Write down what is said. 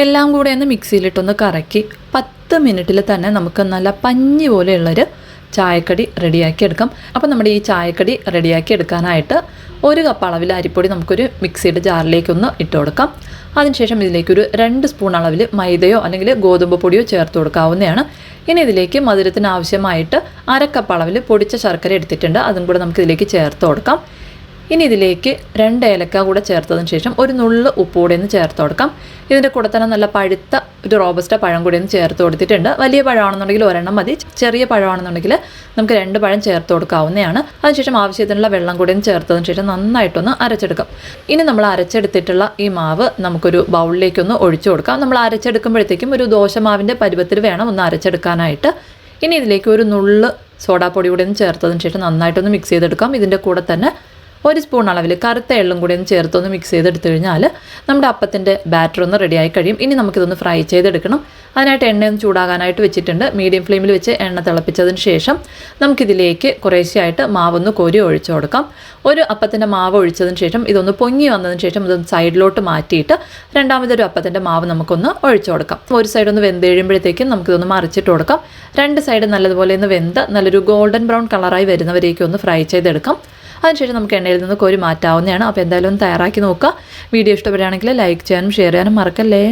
എല്ലാം കൂടെ ഒന്ന് മിക്സിയിലിട്ടൊന്ന് കറക്കി പത്ത് മിനിറ്റിൽ തന്നെ നമുക്ക് നല്ല പഞ്ഞി പോലെയുള്ളൊരു ചായക്കടി റെഡിയാക്കി എടുക്കാം. അപ്പോൾ നമ്മുടെ ഈ ചായക്കടി റെഡിയാക്കി എടുക്കാനായിട്ട് ഒരു കപ്പ് അളവിൽ അരിപ്പൊടി നമുക്കൊരു മിക്സിയുടെ ജാറിലേക്കൊന്ന് ഇട്ട് കൊടുക്കാം. അതിനുശേഷം ഇതിലേക്കൊരു രണ്ട് സ്പൂൺ അളവിൽ മൈദയോ അല്ലെങ്കിൽ ഗോതമ്പ് പൊടിയോ ചേർത്ത് കൊടുക്കാവുന്നതാണ്. ഇനി ഇതിലേക്ക് മധുരത്തിന് ആവശ്യമായിട്ട് അര കപ്പ് അളവിൽ പൊടിച്ച ശർക്കര എടുത്തിട്ടുണ്ട്. അതും കൂടെ നമുക്ക് ഇതിലേക്ക് ചേർത്ത് കൊടുക്കാം. ഇനി ഇതിലേക്ക് രണ്ട് ഏലക്ക കൂടെ ചേർത്തതിന് ശേഷം ഒരു നുള്ള് ഉപ്പ് കൂടെ ഒന്ന് ചേർത്ത് കൊടുക്കാം. ഇതിന്റെ കൂടെ തന്നെ നല്ല പഴുത്ത ഒരു റോബസ്റ്റ പഴം കൂടി ഒന്ന് ചേർത്ത് കൊടുത്തിട്ടുണ്ട്. വലിയ പഴമാണെന്നുണ്ടെങ്കിൽ ഒരെണ്ണം മതി. ചെറിയ പഴമാണെന്നുണ്ടെങ്കിൽ നമുക്ക് രണ്ട് പഴം ചേർത്ത് കൊടുക്കാവുന്നതാണ്. അതിനുശേഷം ആവശ്യത്തിനുള്ള വെള്ളം കൂടി ഒന്ന് ചേർത്തതിന് ശേഷം നന്നായിട്ടൊന്ന് അരച്ചെടുക്കാം. ഇനി നമ്മൾ അരച്ചെടുത്തിട്ടുള്ള ഈ മാവ് നമുക്കൊരു ബൗളിലേക്കൊന്ന് ഒഴിച്ചു കൊടുക്കാം. നമ്മൾ അരച്ചെടുക്കുമ്പോഴത്തേക്കും ഒരു ദോശമാവിന്റെ പരുവത്തിൽ വേണം ഒന്ന് അരച്ചെടുക്കാനായിട്ട്. ഇനി ഇതിലേക്ക് ഒരു നുള്ള് സോഡാപ്പൊടി കൂടി ഒന്ന് ചേർത്തതിന് ശേഷം നന്നായിട്ടൊന്ന് മിക്സ് ചെയ്തെടുക്കാം. ഇതിന്റെ കൂടെ തന്നെ ഒരു സ്പൂൺ അളവിൽ കറുത്ത എള്ളും കൂടി ഒന്ന് ചേർത്തൊന്ന് മിക്സ് ചെയ്തെടുത്തു കഴിഞ്ഞാൽ നമ്മുടെ അപ്പത്തിന്റെ ബാറ്റർ ഒന്ന് റെഡിയായി കഴിയും. ഇനി നമുക്കിതൊന്ന് ഫ്രൈ ചെയ്തെടുക്കണം. അതിനായിട്ട് എണ്ണയൊന്ന് ചൂടാകാനായിട്ട് വെച്ചിട്ടുണ്ട്. മീഡിയം ഫ്ലെയിമിൽ വെച്ച് എണ്ണ തിളപ്പിച്ചതിന് ശേഷം നമുക്കിതിലേക്ക് കുറേശ്ശെയായിട്ട് മാവൊന്ന് കോരി ഒഴിച്ചു കൊടുക്കാം. ഒരു അപ്പത്തിന്റെ മാവ് ഒഴിച്ചതിന് ശേഷം ഇതൊന്ന് പൊങ്ങി വന്നതിന് ശേഷം ഇതൊന്ന് സൈഡിലോട്ട് മാറ്റിയിട്ട് രണ്ടാമതൊരു അപ്പത്തിന്റെ മാവ് നമുക്കൊന്ന് ഒഴിച്ചു കൊടുക്കാം. ഒരു സൈഡ് ഒന്ന് വെന്ത് കഴിയുമ്പോഴത്തേക്കും നമുക്കിതൊന്ന് മറിച്ചിട്ട് കൊടുക്കാം. രണ്ട് സൈഡ് നല്ലതുപോലെ ഒന്ന് വെന്ത് നല്ലൊരു ഗോൾഡൻ ബ്രൗൺ കളറായി വരുന്നവരേക്കും ഒന്ന് ഫ്രൈ ചെയ്തെടുക്കാം. അതിനുശേഷം നമുക്ക് എണ്ണയിൽ നിന്ന് കോരി മാറ്റാവുന്നതാണ്. അപ്പോൾ എന്തായാലും ഒന്ന് തയ്യാറാക്കി നോക്കുക. വീഡിയോ ഇഷ്ടപ്പെടുകയാണെങ്കിൽ ലൈക്ക് ചെയ്യാനും ഷെയർ ചെയ്യാനും മറക്കല്ലേ?